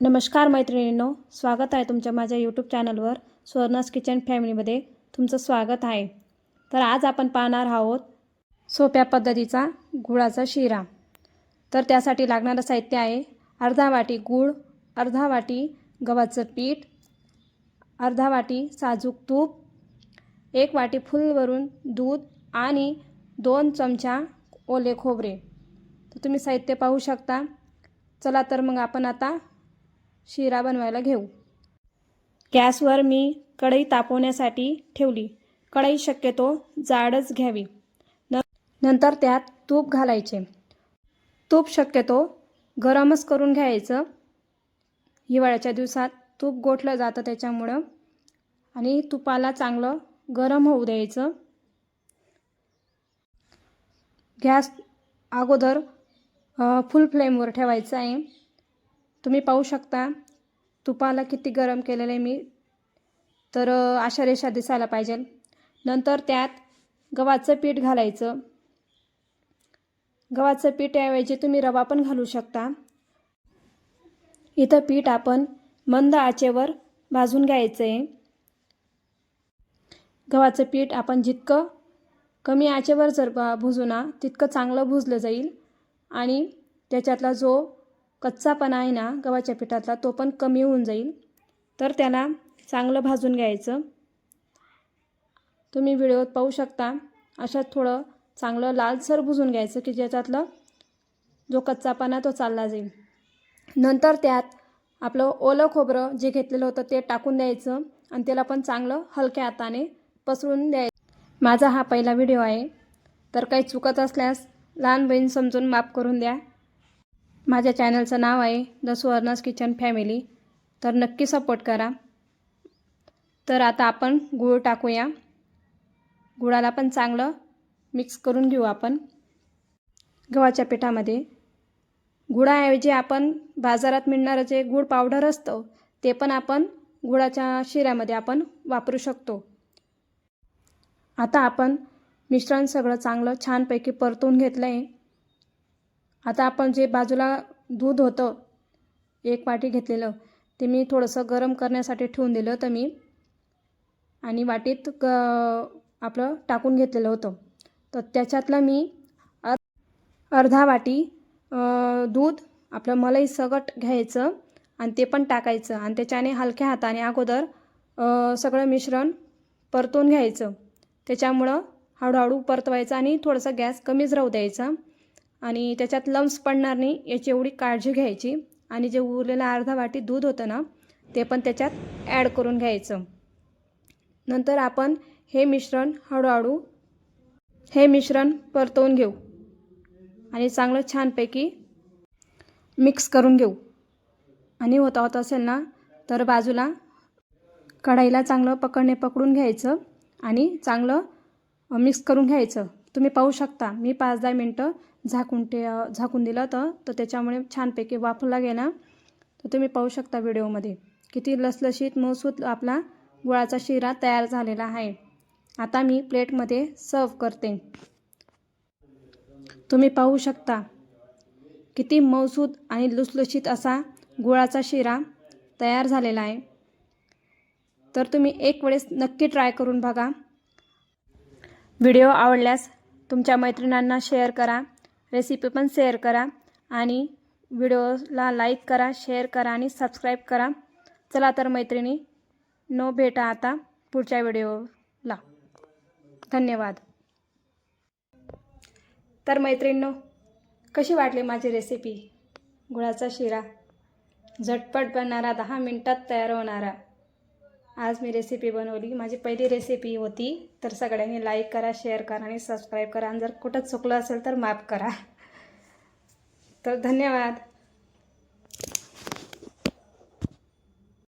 नमस्कार मैत्रिणींनो स्वागत आहे तुमच्या माझ्या यूट्यूब चॅनलवर स्वर्णास किचन फॅमिलीमध्ये तुमचं स्वागत आहे. तर आज आपण पाहणार आहोत सोप्या पद्धतीचा गुळाचा शिरा. तर त्यासाठी लागणारं साहित्य आहे अर्धा वाटी गूळ अर्धा वाटी गव्हाचं पीठ अर्धा वाटी साजूक तूप एक वाटी फुलवरून दूध आणि दोन चमचा ओले खोबरे. तर तुम्ही साहित्य पाहू शकता. चला तर मग आपण आता शिरा बनवायला घेऊ. गॅसवर मी कढई तापवण्यासाठी ठेवली. कढई शक्यतो जाडच घ्यावी. न नंतर त्यात तूप घालायचे. तूप शक्यतो गरमच करून घ्यायचं. हिवाळ्याच्या दिवसात तूप गोठलं जातं त्याच्यामुळं आणि तुपाला चांगलं गरम होऊ द्यायचं. गॅस अगोदर फुल फ्लेमवर ठेवायचं आहे. तुम्ही पाहू शकता तुपाला किती गरम केलेलं आहे मी. तर अशा रेषा दिसायला पाहिजे. नंतर त्यात गव्हाचं पीठ घालायचं. गव्हाचं पीठ याऐवजी तुम्ही रवा पण घालू शकता. इथं पीठ आपण मंद आचेवर भाजून घ्यायचं आहे गव्हाचं पीठ आपण जितकं कमी आचेवर जर भुजू ना तितकं चांगलं भुजलं जाईल. आणि त्याच्यातला जो कच्चापणा आहे ना गव्हाच्या पिठातला तो पण कमी होऊन जाईल. तर त्याला चांगलं भाजून घ्यायचं. तुम्ही व्हिडिओत पाहू शकता अशात थोडं चांगलं लालसर भुजून घ्यायचं की ज्याच्यातलं जो कच्चापणा तो चालला जाईल. नंतर त्यात आपलं ओलं खोबरं जे घेतलेलं होतं ते टाकून द्यायचं आणि त्याला पण चांगलं हलक्या हाताने पसरून द्यायचं. माझा हा पहिला व्हिडिओ आहे. तर काही चुकत असल्यास लहान बहीण समजून माफ करून द्या. माझ्या चॅनलचं नाव आहे द सुवर्णास किचन फॅमिली. तर नक्की सपोर्ट करा. तर आता आपण गूळ टाकूया. गुळाला पण चांगलं मिक्स करून घेऊ आपण. गव्हाच्या पिठामध्ये. गुळाऐवजी आपण बाजारात मिळणारं जे गूळ पावडर असतं ते पण आपण गुळाच्या शिऱ्यामध्ये आपण वापरू शकतो. आता आपण मिश्रण सगळं चांगलं छानपैकी परतून घेतलं आहे आता आपण जे बाजूला दूध होतं एक वाटी घेतलेलं ते मी थोडंसं गरम करण्यासाठी ठेवून दिलं होतं मी. आणि वाटीत क आपलं टाकून घेतलेलं होतं. तर त्याच्यातलं मी अर अर्धा वाटी दूध आपलं मलई सगट घ्यायचं आणि ते पण टाकायचं. आणि त्याच्याने हलक्या हाताने अगोदर सगळं मिश्रण परतून घ्यायचं. त्याच्यामुळं हळूहळू परतवायचं आणि थोडंसं गॅस कमीच राहू द्यायचा. आणि त्याच्यात लम्स पडणार नाही याची एवढी काळजी घ्यायची. आणि जे उरलेलं अर्धा वाटी दूध होतं ना ते पण त्याच्यात ॲड करून घ्यायचं. नंतर आपण हे मिश्रण हळूहळू हे मिश्रण परतवून घेऊ. आणि चांगलं छानपैकी मिक्स करून घेऊ. आणि होता होत असेल ना तर बाजूला कढाईला चांगलं पकडणे पकडून घ्यायचं आणि चांगलं मिक्स करून घ्यायचं. तुम्ही पाहू शकता. मी पाच दहा मिनटं झाकून ते झाकून दिलं होतं. तर त्याच्यामुळे छानपैकी वाफला गेला तर तुम्ही पाहू शकता व्हिडिओमध्ये. किती लसलशीत मसूत आपला गुळाचा शिरा तयार झालेला आहे. आता मी प्लेटमध्ये सर्व करते. तुम्ही पाहू शकता किती मऊसूद आणि लुसलुशीत असा गुळाचा शिरा तयार झालेला आहे. तर तुम्ही एक वेळेस नक्की ट्राय करून बघा. व्हिडिओ आवडल्यास तुमच्या मैत्रिणींना शेअर करा. रेसिपी पण शेअर करा. आणि व्हिडिओला लाईक करा शेअर करा आणि सबस्क्राईब करा. चला तर मैत्रिणी नो भेटा आता पुढच्या व्हिडिओला धन्यवाद. तर मैत्रिणींनो कशी वाटली माझी रेसिपी गुळाचा शिरा. झटपट बनणारा दहा मिनटात तयार होणारा. आज मी रेसिपी बनवली. माझी पहिली रेसिपी होती. तर सगळ्यांनी लाईक करा शेअर करा आणि सबस्क्राईब करा. आणि जर कुठं चुकलं असेल तर माफ करा. तर धन्यवाद.